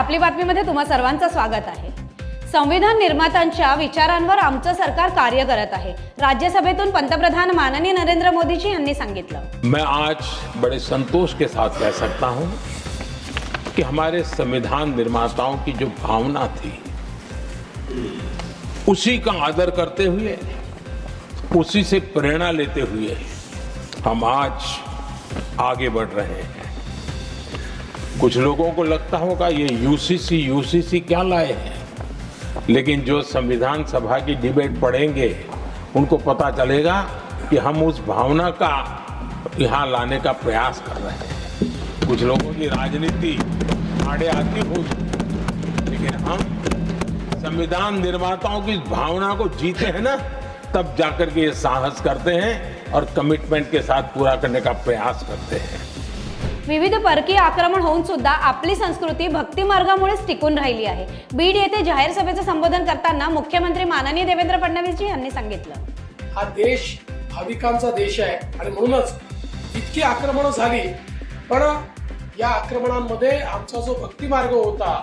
आपली बातमीमध्ये तुम्हा सर्वांचं स्वागत आहे. संविधान निर्मात्यांच्या विचारांवर आमचं सरकार कार्य करत आहे. राज्यसभेतून पंतप्रधान माननीय नरेंद्र मोदीजी यांनी सांगितलं. मैं आज बड़े संतोष के साथ कह सकता हूं कि हमारे संविधान निर्माताओं की जो भावना थी उसी का आदर करते हुए उसी से प्रेरणा लेते हुए हम आज आगे बढ़ रहे हैं। कुछ लोगों को लगता होगा ये यूसीसी यूसीसी क्या लाए हैं? लेकिन जो संविधान सभा की डिबेट पढ़ेंगे, उनको पता चलेगा कि हम उस भावना का यहाँ लाने का प्रयास कर रहे हैं। कुछ लोगों की राजनीति आड़े आती हो लेकिन हम संविधान निर्माताओं की भावना को जीते हैं ना, तब जाकर के ये साहस करते हैं और कमिटमेंट के साथ पूरा करने का प्रयास करते हैं। विविध परकीय आक्रमण होऊन सुद्धा आपली संस्कृती भक्ती मार्गामुळेच टिकून राहिली आहे. बीड येथे जाहीर सभेचं संबोधन करताना मुख्यमंत्री माननीय देवेंद्र फडणवीसजी यांनी सांगितलं. हा देश भाविकांचा देश आहे आणि म्हणूनच इतकी आक्रमणं झाली. पण या आक्रमणांमध्ये आमचा जो भक्ती मार्ग होता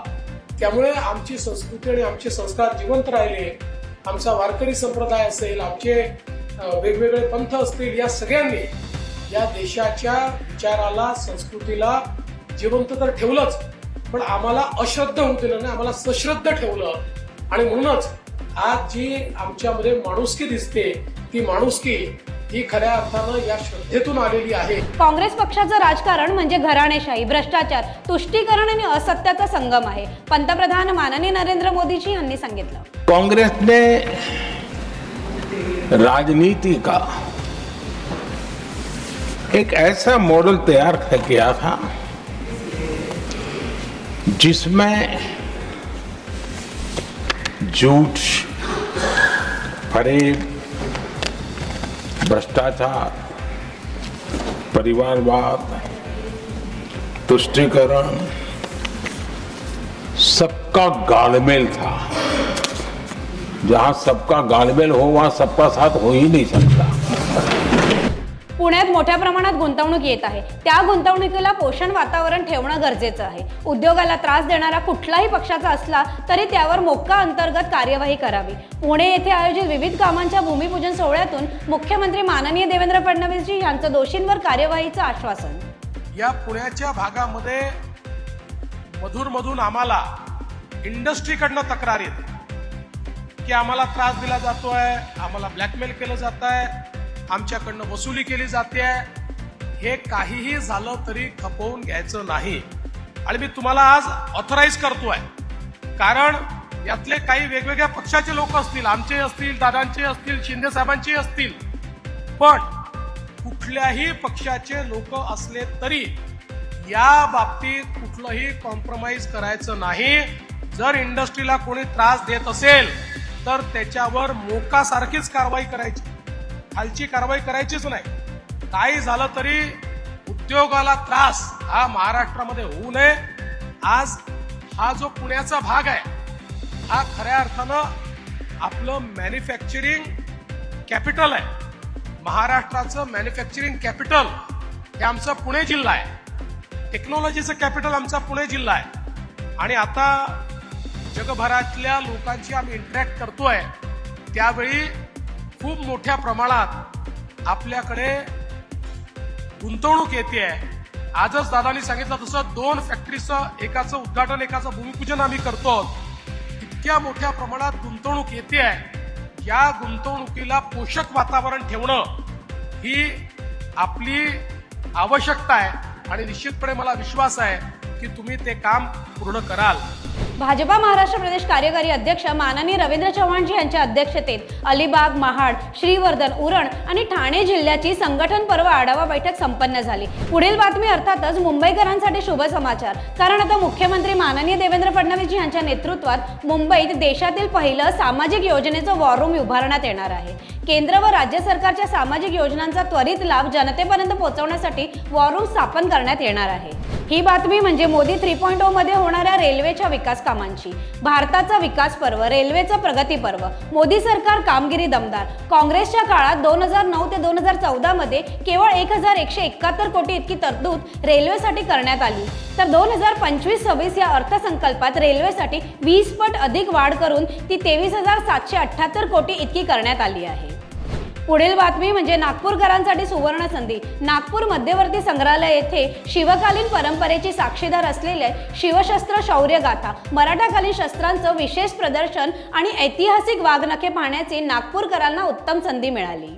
त्यामुळे आमची संस्कृती आणि आमचे संस्कार जिवंत राहिले. आमचा वारकरी संप्रदाय असेल आमचे वेगवेगळे पंथ असतील या सगळ्यांनी या देशाच्या विचाराला संस्कृतीला जिवंत तर ठेवलंच पण आम्हाला अश्रद्ध होऊ दिलं नाही आम्हाला सश्रद्ध ठेवलं. आणि म्हणूनच आज जी आमच्यामध्ये माणुसकी दिसते ती माणुसकी ही खऱ्या अर्थानं या श्रद्धेतून आलेली आहे. काँग्रेस पक्षाचं राजकारण म्हणजे घराणेशाही भ्रष्टाचार तुष्टीकरण आणि असत्याचा संगम आहे पंतप्रधान माननीय नरेंद्र मोदीजी यांनी सांगितलं. कांग्रेस ने राजनीति का एक ऐसा मॉडल तैयार किया था, जिसमें झूठ फरेब भ्रष्टाचार, परिवारवाद, तुष्टिकरण, सबका गालमेल था। जहाँ सबका गालमेल हो, वहाँ सबका साथ हो ही नहीं सकता। पुण्यात मोठ्या प्रमाणात गुंतवणूक येत आहे. त्या गुंतवणुकीला पोषण वातावरण ठेवणं गरजेचं आहे. उद्योगाला त्रास देणारा कुठलाही पक्षाचा असला तरी त्यावर मोक्का अंतर्गत कार्यवाही करावी. पुणे येथे आयोजित विविध कामांच्या भूमिपूजन सोहळ्यातून मुख्यमंत्री माननीय देवेंद्र फडणवीसजी यांचं दोषींवर कार्यवाहीचं आश्वासन. या पुण्याच्या भागामध्ये मधून मधून आम्हाला इंडस्ट्रीकडनं तक्रार येते. की आम्हाला त्रास दिला जातोय आम्हाला ब्लॅकमेल केलं जात आहे आमच्याकडनं वसुली केली जाते. हे काहीही झालं तरी खपवून घ्यायचं नाही. आणि मी तुम्हाला आज ऑथराईज करतोय. कारण यातले काही वेगवेगळ्या पक्षाचे लोक असतील आमचे असतील दादांचे असतील शिंदे साहेबांचे असतील. पण कुठल्याही पक्षाचे लोक असले तरी या बाबतीत कुठलंही कॉम्प्रोमाइज करायचं नाही. जर इंडस्ट्रीला कोणी त्रास देत असेल तर त्याच्यावर मोकासारखीच कारवाई करायची. खालची कारवाई करायचीच नाही. काही झालं तरी उद्योगाला त्रास हा महाराष्ट्रामध्ये होऊ नये. आज हा जो पुण्याचा भाग आहे हा खऱ्या अर्थानं आपलं मॅन्युफॅक्चरिंग कॅपिटल आहे. महाराष्ट्राचं मॅन्युफॅक्चरिंग कॅपिटल हे आमचा पुणे जिल्हा आहे. टेक्नॉलॉजीचं कॅपिटल आमचा पुणे जिल्हा आहे. आणि आता जगभरातल्या लोकांशी आम्ही इंटरॅक्ट करतोय. त्यावेळी खूप मोठ्या प्रमाणात आपल्याकडे गुंतवणूक येते आहे. आजच दादानी सांगितलं तसं दोन फॅक्टरीचं एकाचं उद्घाटन एकाचं भूमिपूजन आम्ही करतो. इतक्या मोठ्या प्रमाणात गुंतवणूक येते आहे. या गुंतवणुकीला पोषक वातावरण ठेवणं ही आपली आवश्यकता आहे. आणि निश्चितपणे मला विश्वास आहे की तुम्ही ते काम पूर्ण कराल. भाजपा महाराष्ट्र प्रदेश कार्यकारी अध्यक्ष माननीय रवींद्र चव्हाणजी यांच्या अध्यक्षतेत अलिबाग महाड श्रीवर्धन उरण आणि ठाणे जिल्ह्याची संघटन पर्व आढावा बैठक संपन्न झाली. पुढील बातमी अर्थातच मुंबईकरांसाठी शुभ समाचार. कारण आता मुख्यमंत्री माननीय देवेंद्र फडणवीस यांच्या नेतृत्वात मुंबईत देशातील पहिलं सामाजिक योजनेचं वॉर रूम उभारण्यात येणार आहे. केंद्र व राज्य सरकारच्या सामाजिक योजनांचा त्वरित लाभ जनतेपर्यंत पोहोचवण्यासाठी वॉररूम स्थापन करण्यात येणार आहे. ही बातमी म्हणजे मोदी थ्री पॉईंटमध्ये होणाऱ्या रेल्वेच्या विकास कामांची. भारताचा विकास पर्व रेल्वेचं प्रगती पर्व. मोदी सरकार कामगिरी दमदार. काँग्रेसच्या काळात दोन हजार नऊ ते दोन हजार चौदा मध्ये केवळ एक हजार एकशे एकाहत्तर कोटी इतकी तरतूद रेल्वेसाठी करण्यात आली. तर दोन हजार पंचवीस सव्वीस या अर्थसंकल्पात रेल्वेसाठी वीस पट अधिक वाढ करून ती तेवीस हजार सातशे अठ्ठ्याहत्तर कोटी इतकी करण्यात आली आहे. पुढील बातमी म्हणजे नागपूरकरांसाठी सुवर्ण संधी. नागपूर मध्यवर्ती संग्रहालय येथे शिवकालीन परंपरेची साक्षीदार असलेले शिवशस्त्र शौर्य गाथा मराठाकालीन शस्त्रांचं विशेष प्रदर्शन आणि ऐतिहासिक वाघनखे पाहण्याची नागपूरकरांना उत्तम संधी मिळाली.